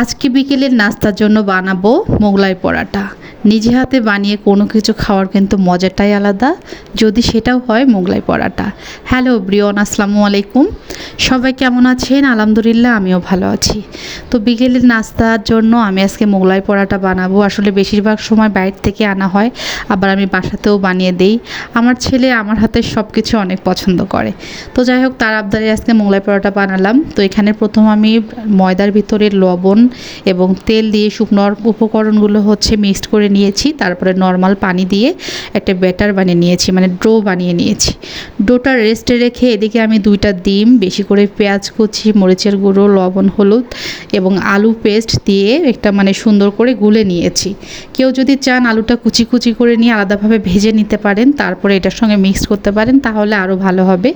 আজকে বিকেলের নাস্তার জন্য বানাবো মোগলাই পরাটা। নিজে হাতে বানিয়ে কোনো কিছু খাওয়ার কিন্তু মজাটাই আলাদা। যদি সেটাও হয় মোগলাই পরাটা। হ্যালো ব্রিয়ন আসসালামু আলাইকুম। সবাই কেমন আছেন? আলহামদুলিল্লাহ, আমিও ভালো আছি। তো বিকেলের নাস্তার জন্য আমি আজকে মোগলাই পরাটা বানাবো। আসলে বেশিরভাগ সময় বাইরে থেকে আনা হয়, আবার আমি বাসাতেও বানিয়ে দেই। আমার ছেলে আমার হাতের সব কিছু অনেক পছন্দ করে। তো যাই হোক, তার আবদারে আজকে মোগলাই পরোটা বানালাম। তো এখানে প্রথম আমি ময়দার ভিতরে লবণ এবং তেল দিয়ে শুকনো উপকরণগুলো হচ্ছে মিক্সড করে নিয়েছি, তারপরে নর্মাল পানি দিয়ে একটা ব্যাটার বানিয়ে নিয়েছি মানে ডো বানিয়ে নিয়েছি। ডোটা রেস্টে রেখে এদিকে আমি দুইটা ডিম, বেশি করে পেঁয়াজ কুচি, মরিচের গুঁড়ো, লবণ, হলুদ এবং আলু পেস্ট দিয়ে একটা মানে সুন্দর করে গুলে নিয়েছি। কেউ যদি চান আলুটা কুচি কুচি করে নিয়ে আলাদাভাবে ভেজে নিতে পারেন, তারপরে এটার সঙ্গে মিক্স করতে পারেন, তাহলে আরও ভালো হবে।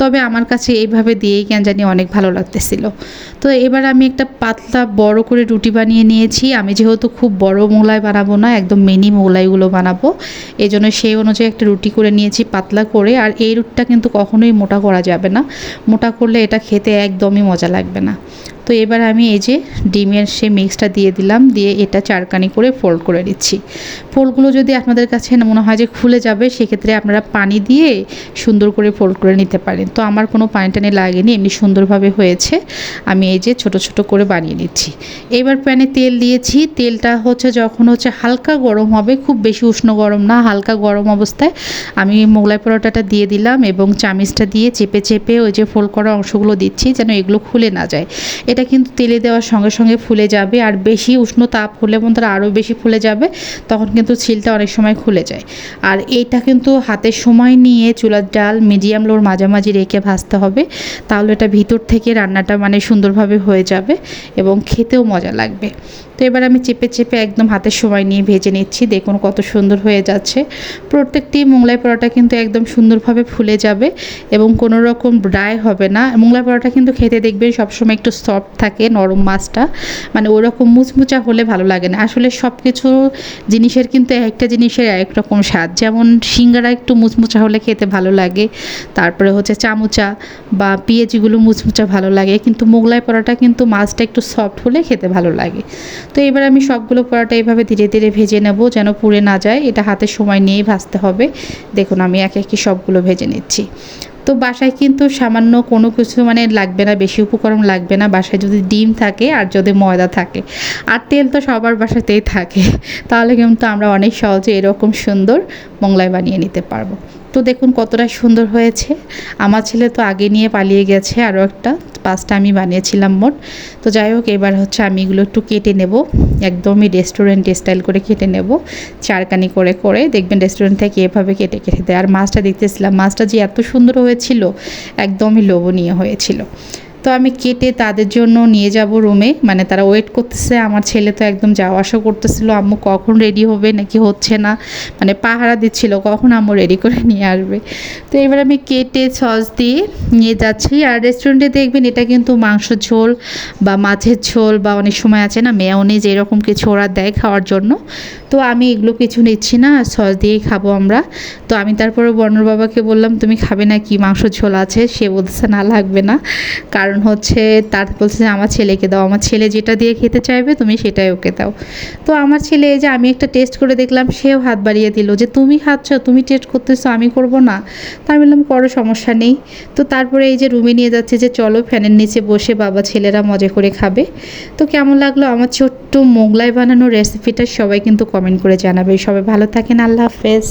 তবে আমার কাছে এইভাবে দিয়েই কেন জানি অনেক ভালো লাগতেছিল। তো এবার আমি একটা পাতলা বড় করে রুটি বানিয়ে নিয়েছি। আমি যেহেতু খুব বড় মোগলাই বানাবো না একদম মিনি মোগলাইগুলো বানাবো। এই জন্য সেই অনুযায়ী একটা রুটি করে নিয়েছি পাতলা করে। আর এই রুটটা কিন্তু কখনোই মোটা করা যাবে না। মোটা করলে এটা খেতে একদমই মজা লাগবে না। তো এবার আমি এই যে ডিমের সে মিক্সটা দিয়ে দিলাম, দিয়ে এটা চারকানি করে ফোল্ড করে দিচ্ছি ফোল্ডগুলো যদি আপনাদের কাছে মনে হয় যে খুলে যাবে, সেক্ষেত্রে আপনারা পানি দিয়ে সুন্দর করে ফোল্ড করে নিতে পারেন। তো আমার কোনো পানি টানি লাগেনি, এমনি সুন্দরভাবে হয়েছে। আমি এই যে ছোট ছোট করে বানিয়ে নিচ্ছি। এবার প্যানে তেল দিয়েছি। তেলটা হচ্ছে যখন হচ্ছে হালকা গরম হবে, খুব বেশি উষ্ণ গরম না, হালকা গরম অবস্থায় আমি মোগলাই পরোটাটা দিয়ে দিলাম এবং চামিচটা দিয়ে চেপে চেপে ওই যে ফোল্ড করা অংশগুলো দিচ্ছি যেন এগুলো খুলে না যায়। এটা কিন্তু তেলে দেওয়ার সঙ্গে সঙ্গে ফুলে যাবে আর বেশি উষ্ণ তাপ হলে বন্ধুরা আরও বেশি ফুলে যাবে, তখন কিন্তু ছিলটা অনেক সময় খুলে যায়। আর এটা কিন্তু হাতে সময় নিয়ে চুলার ডাল মিডিয়াম লোর মাঝামাঝি রেখে ভাজতে হবে, তাহলে এটা ভিতর থেকে রান্নাটা মানে সুন্দরভাবে হয়ে যাবে এবং খেতেও মজা লাগবে। তো এবার আমি চেপে চেপে একদম হাতের সময় নিয়ে ভেজে নিচ্ছি। দেখুন কত সুন্দর হয়ে যাচ্ছে। প্রত্যেকটি মোগলাই পরোটা কিন্তু একদম সুন্দরভাবে ফুলে যাবে এবং কোনো রকম ড্রাই হবে না। মোগলাই পরোটা কিন্তু খেতে দেখবেন সবসময় একটু সফট থাকে, নরম মাছটা। মানে ওরকম মুচমুচা হলে ভালো লাগে না। আসলে সব কিছু জিনিসের কিন্তু একটা জিনিসের এক রকম স্বাদ। যেমন সিঙ্গারা একটু মুচমুচা হলে খেতে ভালো লাগে। তারপরে হচ্ছে চামুচা বা পেঁয়াজিগুলো মুচমুচা ভালো লাগে। কিন্তু মোগলাই পরোটা কিন্তু মাছটা একটু সফট হলে খেতে ভালো লাগে। তো এবার আমি সবগুলো পরোটা এইভাবে ধীরে ধীরে ভেজে নেব যেন পুড়ে না যায়। এটা হাতে সময় নিয়েই ভাজতে হবে। দেখুন, আমি একে একে সবগুলো ভেজে নিচ্ছি। তো বাসায় কিন্তু সামান্য কোনো কিছু মানে লাগবে না, বেশি উপকরণ লাগবে না। বাসায় যদি ডিম থাকে আর যদি ময়দা থাকে। আর তেল তো সবার বাসাতেই থাকে। তাহলে কিন্তু আমরা অনেক সহজে এরকম সুন্দর মোগলাই বানিয়ে নিতে পারব। তো দেখুন কতটা সুন্দর হয়েছে। আমার ছেলে তো আগে নিয়ে পালিয়ে গেছে আরও একটা, পাঁচটা আমি বানিয়েছিলাম মোট। তো যাই হোক, এবার হচ্ছে আমি এগুলো একটু কেটে নেব। একদমই রেস্টুরেন্ট স্টাইল করে কেটে নেব। চারকানি করে করে দেখবেন রেস্টুরেন্ট থেকে এভাবে কেটে কেটে দেয়। আর মাছটা দেখতেছিলাম, মাছটা যে এত সুন্দর হয়েছিল, একদমই লোভনীয় হয়েছিল। তো আমি কেটে তাদের জন্য নিয়ে যাব রুমে। মানে তারা ওয়েট করতেছে, আমার ছেলে তো একদম যাওয়া আসা করতেছিল। আম্মু কখন রেডি হবে নাকি হচ্ছে না? মানে পাহারা দিচ্ছিল, কখন আম্মু রেডি করে নিয়ে আসবে? তো এবার আমি কেটে সস দিয়ে নিয়ে যাচ্ছি। আর রেস্টুরেন্টে দেখবেন এটা কিন্তু মাংস ঝোল বা মাছের ঝোল বা অনেক সময় আছে না মেয়নিজ এরকম কিছু ওরা দেয় খাওয়ার জন্য। তো আমি এগুলো কিছু নিচ্ছি না, সস দিয়েই খাব আমরা। তো আমি তারপরে বর্ণর বাবাকে বললাম, তুমি খাবে না কি? মাংস ঝোল আছে। সে বলছে না, লাগবে না। কারণ হচ্ছে তার বলছে যে, আমার ছেলেকে দাও। আমার ছেলে যেটা দিয়ে খেতে চাইবে, তুমি সেটাই ওকে দাও। তো আমার ছেলে এই যে আমি একটা টেস্ট করে দেখলাম, সেও হাত বাড়িয়ে দিল যে, তুমি খাচ্ছ, তুমি টেস্ট করতেছো, আমি করব না। তা আমি বললাম, করো, সমস্যা নেই। তো তারপরে এই যে রুমে নিয়ে যাচ্ছে যে, চলো ফ্যানের নিচে বসে বাবা ছেলেরা মজা করে খাবে। তো কেমন লাগল? আমার ছোট্ট মোগলাই বানানোর রেসিপিটা সবাই কিন্তু কমেন্ট করে জানাবে। সবাই ভালো থাকেন আল্লাহ হাফেজ।